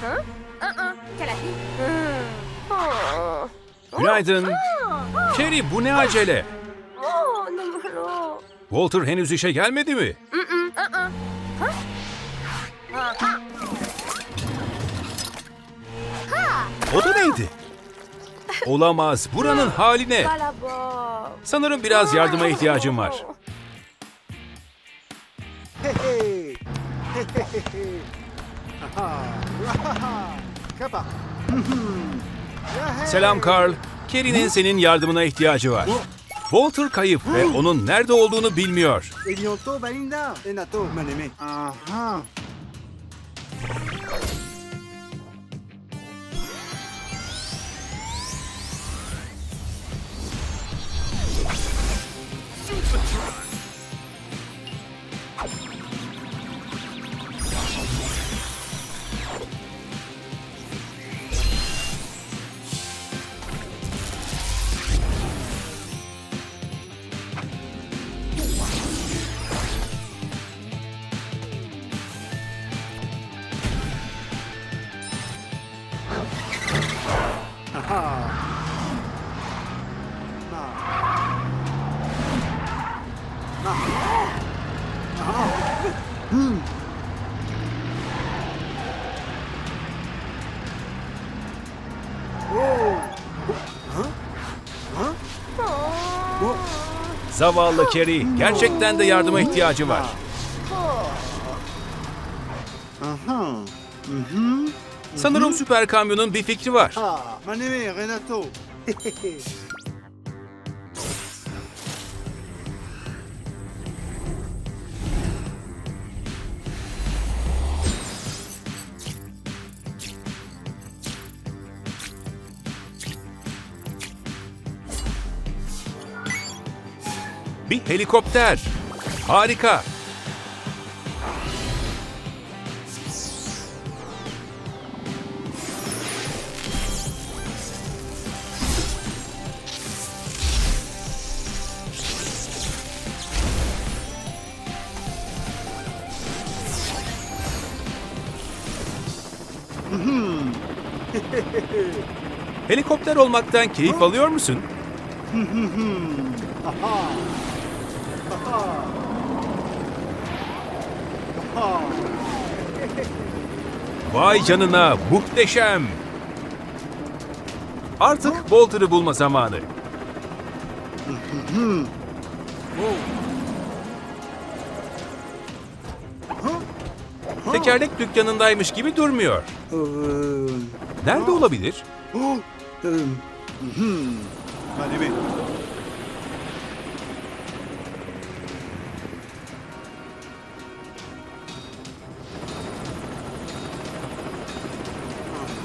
Hmm. Oh. Günaydın. Kerry bu ne acele? Oh. Walter henüz işe gelmedi mi? O da neydi? Olamaz. Buranın hali ne? Sanırım biraz yardıma ihtiyacım var. Selam Carl. Kerry'nin senin yardımına ihtiyacı var. Walter kayıp ve onun nerede olduğunu bilmiyor. Zavallı Kerry. Gerçekten de yardıma ihtiyacı var. Aha. Mhm. Sanırım süper kamyonun bir fikri var. Ah, Renato. Bir helikopter. Harika. Helikopter olmaktan keyif alıyor musun? Aha. Aha. Aha. Vay canına muhteşem. Artık Walter'ı bulma zamanı. Tekerlek dükkanındaymış gibi durmuyor. Nerede olabilir? Maneme.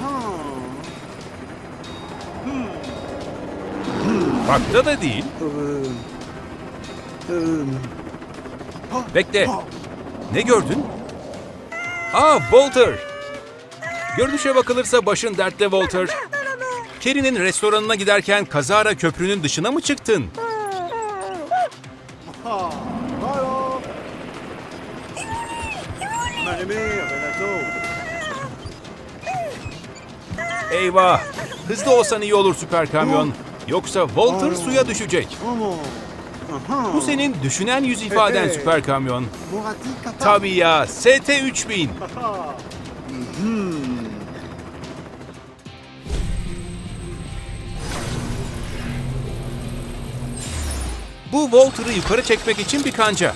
Aha. Parkta da değil. Bekle. Ne gördün? Aa Walter. Görünüşe bakılırsa başın dertte Walter. Kerry'nin restoranına giderken kazara köprünün dışına mı çıktın? Eyvah. Hızlı olsan iyi olur süper kamyon. Yoksa Walter suya düşecek. Bu senin düşünen yüz ifaden süper kamyon. Tabii ya ST3000. Aha. Mhm. Bu Walter'ı yukarı çekmek için bir kanca.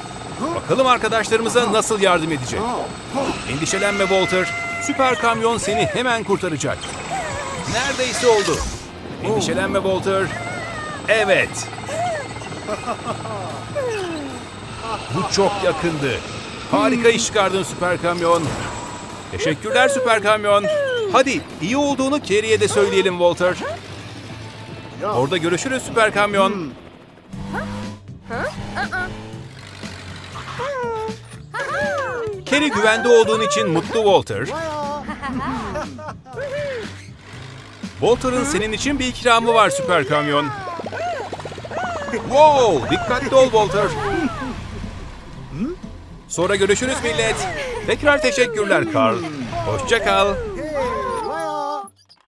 Bakalım arkadaşlarımıza nasıl yardım edecek. Endişelenme Walter. Süper kamyon seni hemen kurtaracak. Neredeyse oldu. Endişelenme Walter. Evet. Bu çok yakındı. Harika iş çıkardın süper kamyon. Teşekkürler süper kamyon. Hadi iyi olduğunu Kerry'e de söyleyelim Walter. Orada görüşürüz süper kamyon. Kerry güvende olduğun için mutlu Walter. Walter'ın senin için bir ikramı var süper kamyon. Wow, dikkatli ol Walter. Sonra görüşürüz millet. Tekrar teşekkürler Carl. Hoşça kal.